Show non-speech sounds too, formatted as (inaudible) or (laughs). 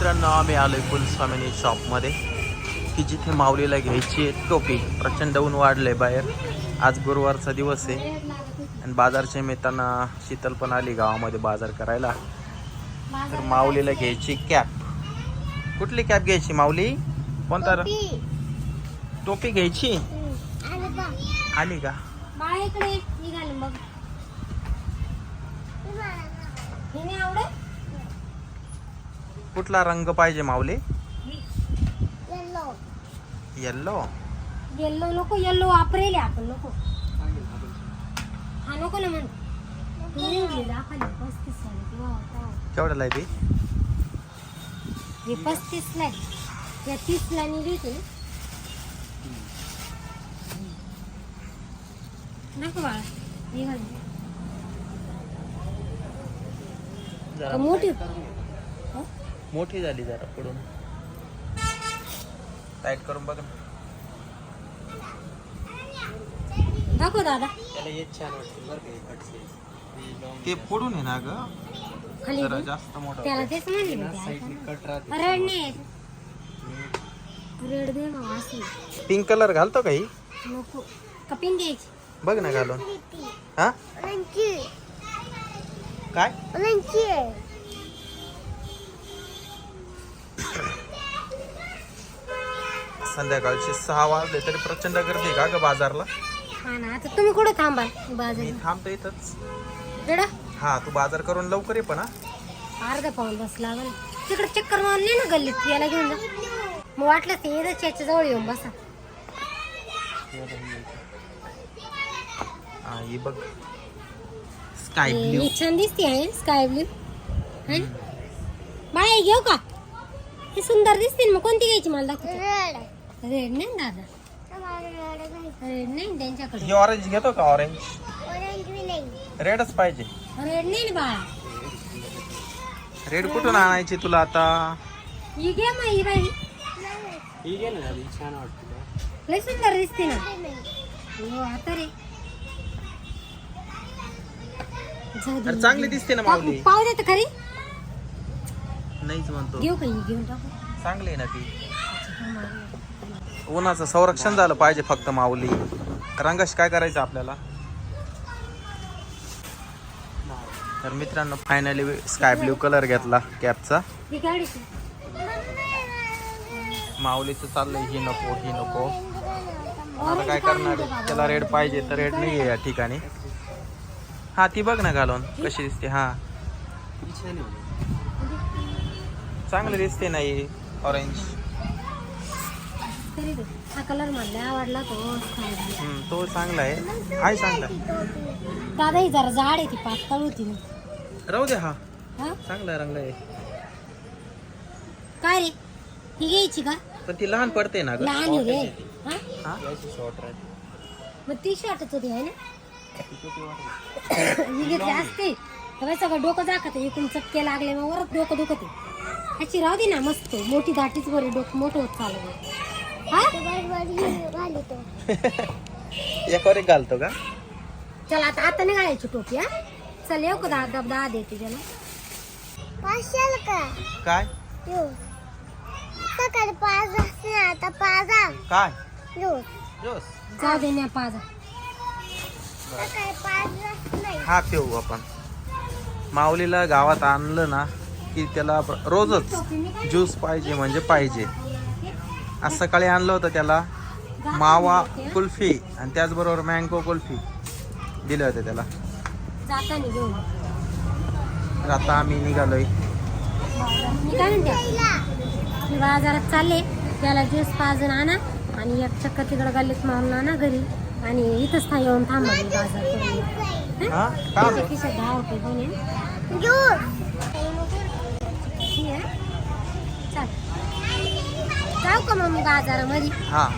मित्रांनो आम्ही आलोय कुलस्वामिनी शॉपमध्ये. की जिथे माऊलीला घ्यायची आहे टोपी. प्रचंड ऊन वाढलंय बाहेर. आज गुरुवारचा दिवस आहे. आणि बाजारच्या निमित्तानं शीतल पण आली गावामध्ये बाजार करायला. तर माऊलीला घ्यायची कॅप. कुठली कॅप घ्यायची माऊली? कोणता टोपी घ्यायची? आली का? मग. कुठला रंग पाहिजे माऊली? येल्लो येल्लो येल्लो नको येल्लो वापरेल आपण नको. हा नको ना म्हण. तू निघली दाखवली पस्तीस साली किंवा होता. केवढ्याला आहे ती हे पस्तीस आहे. या तीस ला निघली. होती ना नको बाळा मोठी मोठी झाली जरा पुढून. टाईट करून बघ. ना. दाखव दादा. ते पुढून आहे ना ग? खाली जरा दे. जास्त मोठं त्याला तेच म्हणले मी त्याला. रेड नाही रेड दे मग असं. पिंक कलर घालतो काही नको. कपिंग घ्यायची? बघ ना घालून. हा? काय? संध्याकाळचे सहा वाजले तरी प्रचंड गर्दी आहे का ग बाजारला? हा ना आता तुम्ही कुठे थांबाल मी बाजूला थांबतो इथंच. रेडा हा तू बाजार करून लवकर ये पण हा. अर्धा पाऊन बस लागल. तिकडे चक्कर मारून नाही ना गल्लीत याला घेऊन जा. मग वाटलं ते येदच याच्या जवळ येऊन बसा. हा, ही बघ. स्काय हे ब्ल्यू ही छान दिसते आहे. स्काय बाळा हे घेऊ का? हे सुंदर दिसते ना मग कोणती घ्यायची मला दाखव रेड नाही ना दादा? रेड नाही ना त्यांच्याकडे. ही ऑरेंज घेतो का ऑरेंज रेडच पाहिजे. रेड नाही ना बाळा. रेड कुठून आणायची तुला आता? ही घे मग ही बाई. लय सुंदर दिसते ना. हो आता रे. जाऊ दे. अरे चांगली दिसते ना माऊली. पाहू- पाहू देत खरी. नाहीच म्हणतो. घेऊ का ही? घेऊन टाकू. चांगली आहे ना ती. उन्हाचं संरक्षण झालं पाहिजे फक्त माऊली. रंगाशी काय करायचं आपल्याला? तर मित्रांनो फायनली स्काय ब्ल्यू कलर घेतला कॅपचा. माऊलीचं चाललंय ही नको ही नको. आता काय करणार? आहे? त्याला रेड पाहिजे तर रेड नाही आहे या ठिकाणी. हा ती बघ ना घालून कशी दिसते हा. चांगली दिसते नाही ऑरेंज तरी हा कलर मला आवडला तो. हम्म, तो चांगला आहे. आहे चांगला. दादा ही जरा जाड आहे ती पातळ होती ना. राहू दे हा. हा? चांगला रंग आहे. काय रे? ही घ्यायची का? पण ती लहान पडते ना ग. लहान आहे रे. हा? हा? मग ती शॉर्टच होती आहे ना. ही घेतली असते. तर सगळं डोकं दाखवत इकडून चटके लागले मग वरच डोकं दुखते ह्याची राहू दे ना मस्त. मोठी दाटीच बरी डोकं मोठं होत चाललं हा (laughs) एकावर एक घालतो का? चल आता आता नाही घालायची टोपी हा? चल येऊ का दहा दहा दहा देते त्याला काय? सकाळी पाच वाजता आता पाच काय? रोज जोस जाऊ दे ना पाजा सकाळी पाच नाही. हा पिऊ आपण. माऊलीला गावात आणलं ना की त्याला रोजच ज्यूस पाहिजे म्हणजे पाहिजे. आज सकाळी आणलं होतं त्याला मावा कुल्फी आणि त्याचबरोबर मँगो कुल्फी दिले होते त्याला. तर आता आम्ही निघालोय. मी काय म्हणते मी बाजारात चालले. त्याला ज्यूस पाजून आणा आणि एक चक्कर तिकडं गल्लीत मारून आणा घरी. आणि इथंच था येऊन थांबा बाजार करून दहा रुपये जाऊ का मग मी बाजारामध्ये. हा.